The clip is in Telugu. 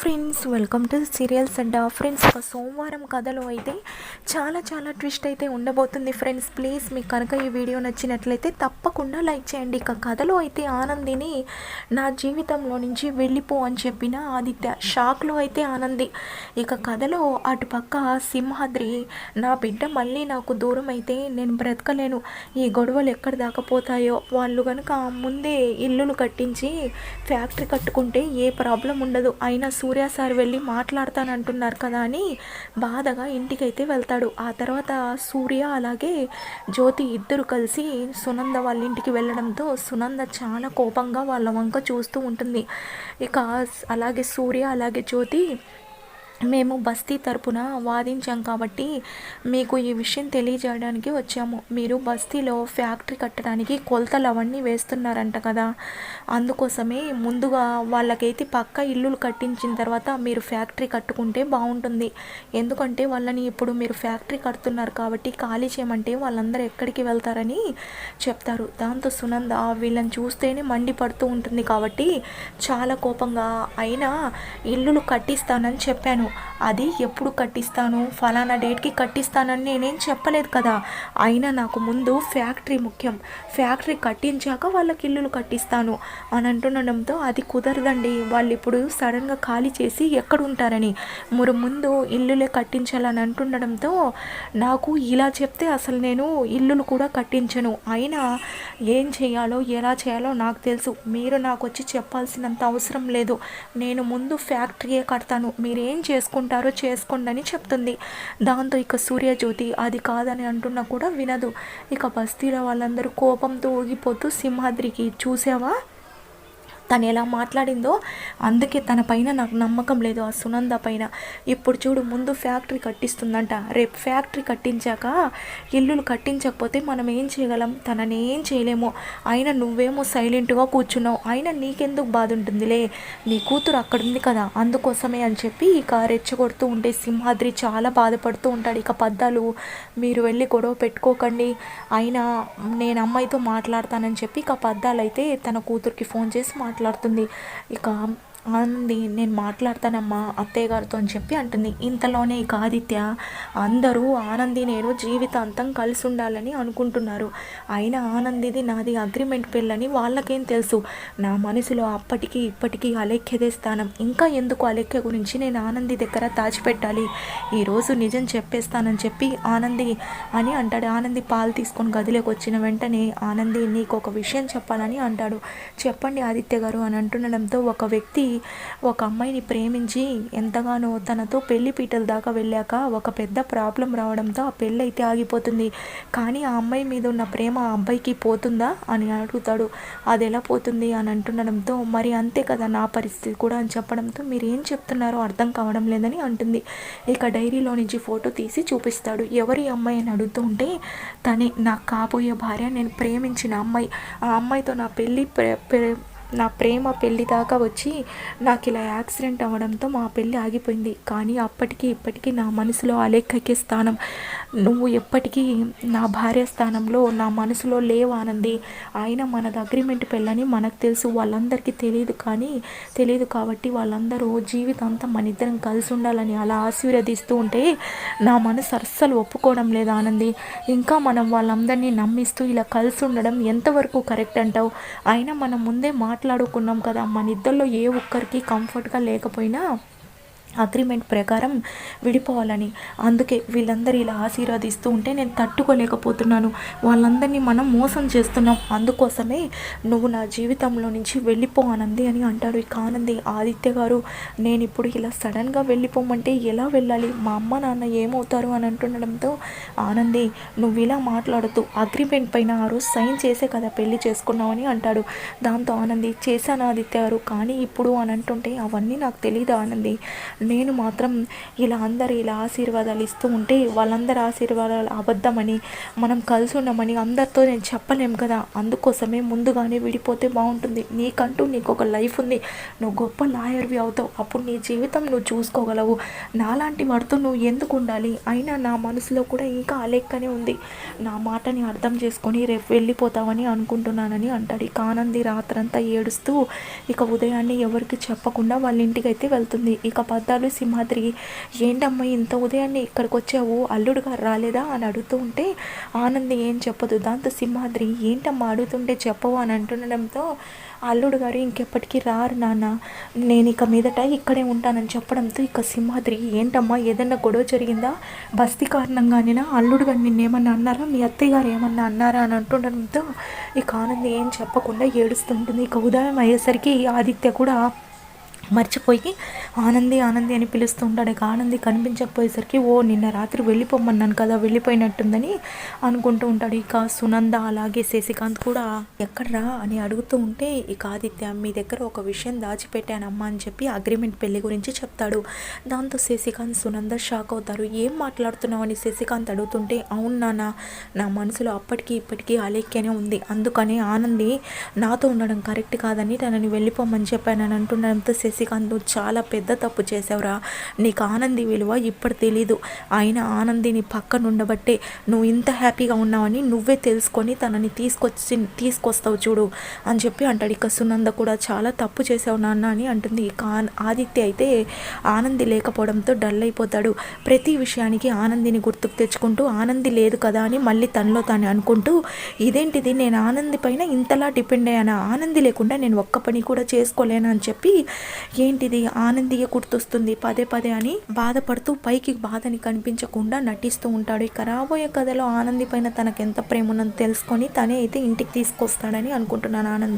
Friends welcome to serials and friends ఒక సోమవారం కథలో అయితే చాలా చాలా ట్విస్ట్ అయితే ఉండబోతుంది. ఫ్రెండ్స్ ప్లీజ్ మీకు కనుక ఈ వీడియో నచ్చినట్లయితే తప్పకుండా లైక్ చేయండి. ఇక కథలో అయితే ఆనందిని నా జీవితంలో నుంచి వెళ్ళిపో అని చెప్పిన ఆదిత్య షాక్లో అయితే ఆనంది. ఇక కథలో అటుపక్క సింహాద్రి నా బిడ్డ మళ్ళీ నాకు దూరం అయితే నేను బ్రతకలేను. ఈ గొడవలు ఎక్కడ దాకపోతాయో వాళ్ళు కనుక ముందే ఇల్లులు కట్టించి ఫ్యాక్టరీ కట్టుకుంటే ఏ ప్రాబ్లం ఉండదు. అయినా సూర్య సార్ వెళ్ళి మాట్లాడతానంటున్నారు కదా అని బాధగా ఇంటికైతే వెళ్తాడు. ఆ తర్వాత సూర్య అలాగే జ్యోతి ఇద్దరు కలిసి సునంద వాళ్ళ ఇంటికి వెళ్ళడంతో సునంద చాలా కోపంగా వాళ్ళ వంక చూస్తూ ఉంటుంది. ఇక అలాగే సూర్య అలాగే జ్యోతి మేము బస్తీ తరపున వాదించాం కాబట్టి మీకు ఈ విషయం తెలియజేయడానికి వచ్చాము. మీరు బస్తీలో ఫ్యాక్టరీ కట్టడానికి కొలతలు అవన్నీ వేస్తున్నారంట కదా. అందుకోసమే ముందుగా వాళ్ళకైతే పక్క ఇల్లులు కట్టించిన తర్వాత మీరు ఫ్యాక్టరీ కట్టుకుంటే బాగుంటుంది. ఎందుకంటే వాళ్ళని ఇప్పుడు మీరు ఫ్యాక్టరీ కడుతున్నారు కాబట్టి ఖాళీ చేయమంటే వాళ్ళందరూ ఎక్కడికి వెళ్తారని చెప్తారు. దాంతో సునంద వీళ్ళని చూస్తేనే మండిపడుతూ ఉంటుంది కాబట్టి చాలా కోపంగా అయినా ఇల్లులు కట్టిస్తానని చెప్పాను. అది ఎప్పుడు కట్టిస్తాను? ఫలానా డేట్కి కట్టిస్తానని నేనేం చెప్పలేదు కదా. అయినా నాకు ముందు ఫ్యాక్టరీ ముఖ్యం. ఫ్యాక్టరీ కట్టించాక వాళ్ళకి ఇల్లులు కట్టిస్తాను. అని అంటుండడంతో అది కుదరదండి. వాళ్ళు ఇప్పుడు సడన్గా ఖాళీ చేసి ఎక్కడ ఉంటారని మరి ముందు ఇల్లులే కట్టించాలని అంటుండడంతో నాకు ఇలా చెప్తే అసలు నేను ఇల్లులు కూడా కట్టించను. అయినా ఏం చేయాలో ఎలా చేయాలో నాకు తెలుసు. మీరు నాకు వచ్చి చెప్పాల్సినంత అవసరం లేదు. నేను ముందు ఫ్యాక్టరీయే కడతాను. మీరేం చేసుకుంటారో చేసుకోండి అని చెప్తుంది. దాంతో ఇక సూర్యజ్యోతి అది కాదని అంటున్నా కూడా వినదు. ఇక బస్తీలో వాళ్ళందరూ కోపంతో ఊగిపోతూ సింహాద్రికి చూసావా? తను ఎలా మాట్లాడిందో అందుకే తన పైన నాకు నమ్మకం లేదు ఆ సునంద పైన. ఇప్పుడు చూడు ముందు ఫ్యాక్టరీ కట్టిస్తుందంట. రేపు ఫ్యాక్టరీ కట్టించాక ఇల్లులు కట్టించకపోతే మనం ఏం చేయగలం? తనని ఏం చేయలేము. అయినా నువ్వేమో సైలెంట్గా కూర్చున్నావు. అయినా నీకెందుకు బాధ ఉంటుందిలే నీ కూతురు అక్కడ ఉంది కదా అందుకోసమే అని చెప్పి ఇక రెచ్చగొడుతూ ఉంటే సింహాద్రి చాలా బాధపడుతూ ఉంటాడు. ఇక పద్దాలు మీరు వెళ్ళి గొడవ పెట్టుకోకండి. అయినా నేను అమ్మాయితో మాట్లాడతానని చెప్పి ఇక పద్దాలు అయితే తన కూతురికి ఫోన్ చేసి మాట్లాడుతుంది. ఇక ఆనంది నేను మాట్లాడతానమ్మా అత్తయ్య గారితో అని చెప్పి అంటుంది. ఇంతలోనే ఇక ఆదిత్య అందరూ ఆనంది నేను జీవితాంతం కలిసి ఉండాలని అనుకుంటున్నారు. అయినా ఆనందిది నాది అగ్రిమెంట్ పెళ్ళని వాళ్ళకేం తెలుసు. నా మనసులో అప్పటికి ఇప్పటికీ అలెఖ్యదే స్థానం. ఇంకా ఎందుకు అలెఖ్య గురించి నేను ఆనంది దగ్గర దాచిపెట్టాలి? ఈరోజు నిజం చెప్పేస్తానని చెప్పి ఆనంది అని అంటాడు. ఆనంది పాలు తీసుకొని గదిలోకి వచ్చిన వెంటనే ఆనంది నీకు ఒక విషయం చెప్పాలని అంటాడు. చెప్పండి ఆదిత్య గారు అని అంటుండడంతో ఒక వ్యక్తి ఒక అమ్మాయిని ప్రేమించి ఎంతగానో తనతో పెళ్ళి పీటల దాకా వెళ్ళాక ఒక పెద్ద ప్రాబ్లం రావడంతో ఆ పెళ్ళి అయితే ఆగిపోతుంది. కానీ ఆ అమ్మాయి మీద ఉన్న ప్రేమ ఆ అబ్బాయికి పోతుందా అని అడుగుతాడు. అది ఎలా పోతుంది అని అంటుండడంతో మరి అంతే కదా నా పరిస్థితి కూడా అని చెప్పడంతో మీరు ఏం చెప్తున్నారో అర్థం కావడం లేదని అంటుంది. ఇక డైరీలో నుంచి ఫోటో తీసి చూపిస్తాడు. ఎవరి అమ్మాయి అని అడుగుతూ ఉంటే తనే నాకు కాబోయే భార్య నేను ప్రేమించిన అమ్మాయి. ఆ అమ్మాయితో నా పెళ్ళి ప్రే- నా ప్రేమ పెళ్ళి దాకా వచ్చి నాకు ఇలా యాక్సిడెంట్ అవ్వడంతో మా పెళ్ళి ఆగిపోయింది. కానీ అప్పటికి ఇప్పటికీ నా మనసులో అలెక్కకే స్థానం నువ్వు ఎప్పటికీ నా భార్య స్థానంలో నా మనసులో లేవు ఆనంది ఆయన మనది అగ్రిమెంట్ పెళ్ళని మనకు తెలుసు వాళ్ళందరికీ తెలియదు కానీ తెలియదు కాబట్టి వాళ్ళందరూ జీవితాంతం మన ఇద్దరం కలిసి ఉండాలని అలా ఆశీర్వదిస్తూ ఉంటే నా మనసు అస్సలు ఒప్పుకోవడం లేదు ఆనంది. ఇంకా మనం వాళ్ళందరినీ నమ్మిస్తూ ఇలా కలిసి ఉండడం ఎంతవరకు కరెక్ట్ అంటావు? అయినా మనం ముందే మాట్లాడుకున్నాం కదా మన ఇద్దరిలో ఏ ఒక్కరికి కంఫర్ట్గా లేకపోయినా అగ్రిమెంట్ ప్రకారం విడిపోవాలని. అందుకే వీళ్ళందరూ ఇలా ఆశీర్వదిస్తూ ఉంటే నేను తట్టుకోలేకపోతున్నాను. వాళ్ళందరినీ మనం మోసం చేస్తున్నాం. అందుకోసమే నువ్వు నా జీవితంలో నుంచి వెళ్ళిపో ఆనంది అని అంటాడు ఇక ఆనంది. ఆదిత్య గారు నేను ఇప్పుడు ఇలా సడన్గా వెళ్ళిపోమంటే ఎలా వెళ్ళాలి? మా అమ్మ నాన్న ఏమవుతారు? అని అంటుండడంతో ఆనంది నువ్వు ఇలా మాట్లాడుతూ అగ్రిమెంట్ పైన ఆ రోజు సైన్ చేసే కదా పెళ్ళి చేసుకున్నావని అంటాడు. దాంతో ఆనంది చేశాను ఆదిత్య గారు కానీ ఇప్పుడు అని అంటుంటే అవన్నీ నాకు తెలియదు ఆనంది? నేను మాత్రం ఇలా అందరు ఇలా ఆశీర్వాదాలు ఇస్తూ ఉంటే వాళ్ళందరి ఆశీర్వాదాలు అబద్ధమని మనం కలిసి ఉన్నామని అందరితో నేను చెప్పలేం కదా. అందుకోసమే ముందుగానే విడిపోతే బాగుంటుంది. నీకంటూ నీకు ఒక లైఫ్ ఉంది. నువ్వు గొప్ప లాయర్వి అవుతావు. అప్పుడు నీ జీవితం నువ్వు చూసుకోగలవు. నాలాంటి వాడితో నువ్వు ఎందుకు ఉండాలి? అయినా నా మనసులో కూడా ఇంకా ఆ ఉంది. నా మాటని అర్థం చేసుకొని రేపు వెళ్ళిపోతావని అనుకుంటున్నానని అంటాడు. ఇక ఆనంది రాత్రంతా ఏడుస్తూ ఇక ఉదయాన్నే ఎవరికి చెప్పకుండా వాళ్ళ ఇంటికి అయితే వెళ్తుంది. ఇక పద్ద పద్దాలు సింహాద్రి. ఏంటమ్మా ఇంత ఉదయాన్నే ఇక్కడికి వచ్చావు అల్లుడు గారు రాలేదా? అని అడుగుతూ ఉంటే ఆనంది ఏం చెప్పదు. దాంతో సింహాద్రి ఏంటమ్మా అడుగుతుంటే చెప్పవు? అని అంటుండడంతో అల్లుడు గారు ఇంకెప్పటికీ రారు నాన్న. నేను ఇక మీదట ఇక్కడే ఉంటానని చెప్పడంతో ఇక సింహాద్రి ఏంటమ్మా? ఏదన్నా గొడవ జరిగిందా? బస్తీ కారణంగానేనా? అల్లుడు గారు నిన్నేమన్నా అన్నారా? మీ అత్తయ్య గారు ఏమన్నా అన్నారా? అని అంటుండడంతో ఇక ఆనంది ఏం చెప్పకుండా ఏడుస్తుంటుంది. ఇక ఉదయం అయ్యేసరికి ఆదిత్య కూడా మర్చిపోయి ఆనంది ఆనంది అని పిలుస్తూ ఉంటాడు. ఇక ఆనంది కనిపించకపోయేసరికి ఓ నిన్న రాత్రి వెళ్ళిపోమన్నాను కదా వెళ్ళిపోయినట్టుందని అనుకుంటూ ఉంటాడు. ఇక సునంద అలాగే శశికాంత్ కూడా ఎక్కడ్రా? అని అడుగుతూ ఉంటే ఇక ఆదిత్య మీ దగ్గర ఒక విషయం దాచిపెట్టానమ్మా అని చెప్పి అగ్రిమెంట్ పెళ్ళి గురించి చెప్తాడు. దాంతో శశికాంత్ సునంద షాక్ అవుతారు. ఏం మాట్లాడుతున్నావు అని శశికాంత్ అడుగుతుంటే అవును నాన్న నా మనసులో అప్పటికి ఇప్పటికీ అలేఖ్యనే ఉంది. అందుకని ఆనంది నాతో ఉండడం కరెక్ట్ కాదని తనని వెళ్ళిపోమని చెప్పానని అంటుండడంతో శశికాంత్ నువ్వు చాలా పెద్ద తప్పు చేసావురా నీకు ఆనంది విలువ ఇప్పుడు తెలీదు. ఆయన ఆనందిని పక్కన ఉండబట్టే నువ్వు ఇంత హ్యాపీగా ఉన్నావని నువ్వే తెలుసుకొని తనని తీసుకొచ్చి తీసుకొస్తావు చూడు అని చెప్పి అంటాడు. ఇక సునంద కూడా చాలా తప్పు చేసావు నాన్న అని అంటుంది. ఇక ఆదిత్య అయితే ఆనంది లేకపోవడంతో డల్ అయిపోతాడు. ప్రతి విషయానికి ఆనందిని గుర్తుకు తెచ్చుకుంటూ ఆనంది లేదు కదా అని మళ్ళీ తనలో తాను అనుకుంటూ ఇదేంటిది? నేను ఆనంది పైన ఇంతలా డిపెండ్ అయ్యాను? ఆనంది లేకుండా నేను ఒక్క పని కూడా చేసుకోలేను? అని చెప్పి ఏంటిది? ఆనందిగా గుర్తొస్తుంది. పదే పదే అని బాధపడుతూ పైకి బాధని కనిపించకుండా నటిస్తూ ఉంటాడు. ఇక రాబోయే కథలో ఆనంది పైన తనకు ఎంత ప్రేమ ఉన్నది తెలుసుకొని తనే అయితే ఇంటికి తీసుకొస్తాడని అనుకుంటున్నాను ఆనంద్.